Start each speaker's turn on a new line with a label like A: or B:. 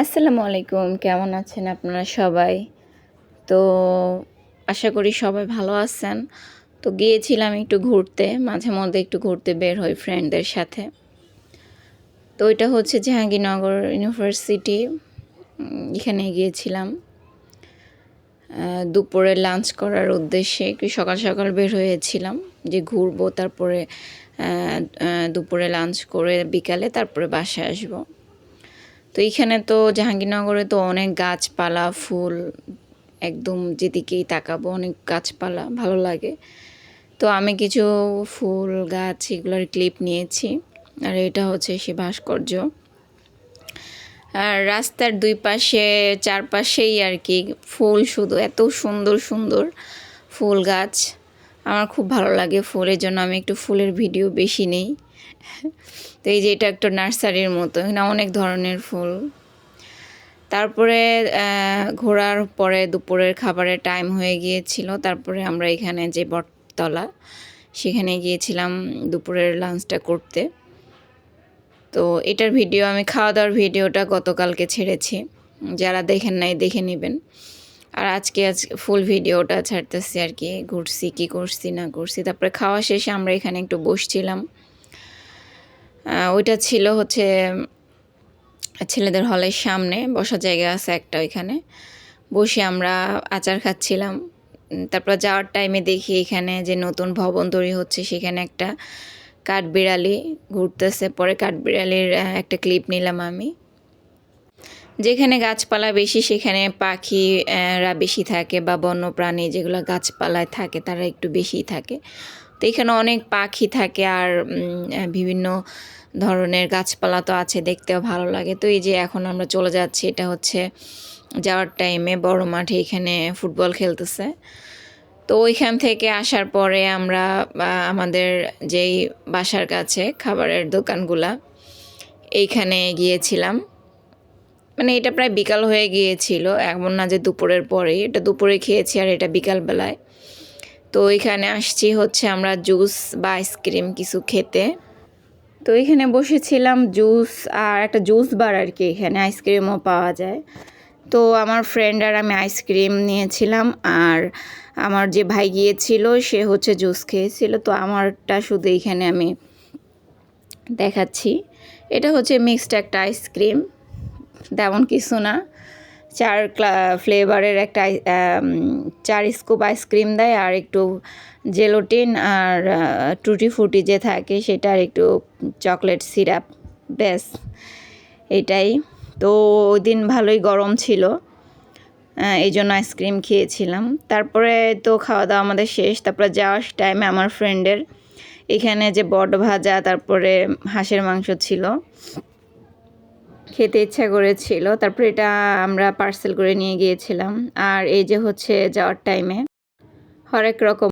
A: আসসালামু আলাইকুম, কেমন আছেন আপনারা সবাই? তো আশা করি সবাই ভালো আছেন। তো গিয়েছিলাম একটু ঘুরতে, মাঝে মধ্যে একটু ঘুরতে বের হই ফ্রেন্ডদের সাথে। তো এটা হচ্ছে জাহাঙ্গীরনগর ইউনিভার্সিটি এখানে গিয়েছিলাম। দুপুরে লাঞ্চ করার উদ্দেশ্যে একটু সকাল সকাল বের হয়েছিলাম, যে ঘুরবো, তারপরে দুপুরে লাঞ্চ করে বিকালে তারপরে বাসায় আসব। তো এইখানে তো জাহাঙ্গীরনগরে তো অনেক গাছপালা, ফুল একদম যেদিকেই তাকাবো অনেক গাছপালা, ভালো লাগে। তো আমি কিছু ফুল, গাছ এগুলোর ক্লিপ নিয়েছি। আর এটা হচ্ছে সে ভাস্কর্য। আর রাস্তার দুই পাশে, চারপাশেই আর কি ফুল শুধু, এত সুন্দর সুন্দর ফুল গাছ। আমার খুব ভালো লাগে ফুলের জন্য আমি একটু ফুলের ভিডিও বেশি নেই। তো এই যে এটা একটা নার্সারির মতো, এখানে অনেক ধরনের ফুল। তারপরে ঘোরার পরে দুপুরের খাবারের টাইম হয়ে গিয়েছিল। তারপরে আমরা এখানে যে বটতলা, সেখানে গিয়েছিলাম দুপুরের লাঞ্চটা করতে। তো এটার ভিডিও আমি খাওয়া দাওয়ার ভিডিওটা গতকালকে ছেড়েছি। যারা দেখেন নাই, দেখে নেবেন। আর আজকে আজ ফুল ভিডিওটা ছাড়তেছি আর কি, ঘুরছি কি করছি না করছি। তারপরে খাওয়া শেষে আমরা এখানে একটু বসছিলাম। ওইটা ছিল হচ্ছে, ছেলেদের হলের সামনে, বসার জায়গা আছে একটা ওইখানে। বসে আমরা আচার খাচ্ছিলাম। তারপর যাওয়ার টাইমে দেখি এখানে যে নতুন ভবন তৈরি হচ্ছে, সেখানে একটা কাঠবিড়ালি ঘুরতেছে। পরে কাঠবিড়ালির একটা ক্লিপ নিলাম আমি। যেখানে গাছপালা বেশি, সেখানে পাখিরা বেশি থাকে বা বন্যপ্রাণী যেগুলো গাছপালায় থাকে, তারা একটু বেশিই থাকে। তো এখানে অনেক পাখি থাকে আর বিভিন্ন ধরনের গাছপালা তো আছে, দেখতেও ভালো লাগে। তো এই যে এখন আমরা চলে যাচ্ছি, এটা হচ্ছে যাওয়ার টাইমে বড় মাঠে এখানে ফুটবল খেলতেছে। তো ওইখান থেকে আসার পরে আমরা আমাদের যেই বাসার কাছে খাবারের দোকানগুলা, এইখানে গিয়েছিলাম। মানে এটা প্রায় বিকাল হয়ে গিয়েছিল, এমন না যে দুপুরের পরেই, এটা দুপুরে খেয়েছি আর এটা বিকালবেলায়। তো এখানে আসছি হচ্ছে আমরা জুস বা আইসক্রিম কিছু খেতে। তো এখানে বসেছিলাম জুস আর একটা জুস বার আর কি এখানে আইসক্রিমও পাওয়া যায়। তো আমার ফ্রেন্ড আর আমি আইসক্রিম নিয়েছিলাম আর আমার যে ভাই গিয়েছিল সে হচ্ছে জুস খেয়েছিল। তো আমারটা শুধু এখানে আমি দেখাচ্ছি। এটা হচ্ছে মিক্সড একটা আইসক্রিম, তেমন কিছু না। চার ফ্লেভারের একটা চার স্কুপ আইসক্রিম দেয় আর একটু জেলোটিন আর টুটি ফুটি যে থাকে সেটা আর একটু চকলেট সিরাপ ব্যাস, এটাই। তো ওই দিন ভালোই গরম ছিল এই জন্য আইসক্রিম খেয়েছিলাম। তারপরে তো খাওয়া দাওয়া আমাদের শেষ, তারপরে যাওয়ার টাইমে আমার ফ্রেন্ডের এখানে যে বট ভাজা, তারপরে হাঁসের মাংস ছিল। খেতে ইচ্ছা করেছিল। তারপরে এটা আমরা পার্সেল করে নিয়ে গিয়েছিলাম। আর এই যে হচ্ছে যাওয়ার টাইমে হরেক রকম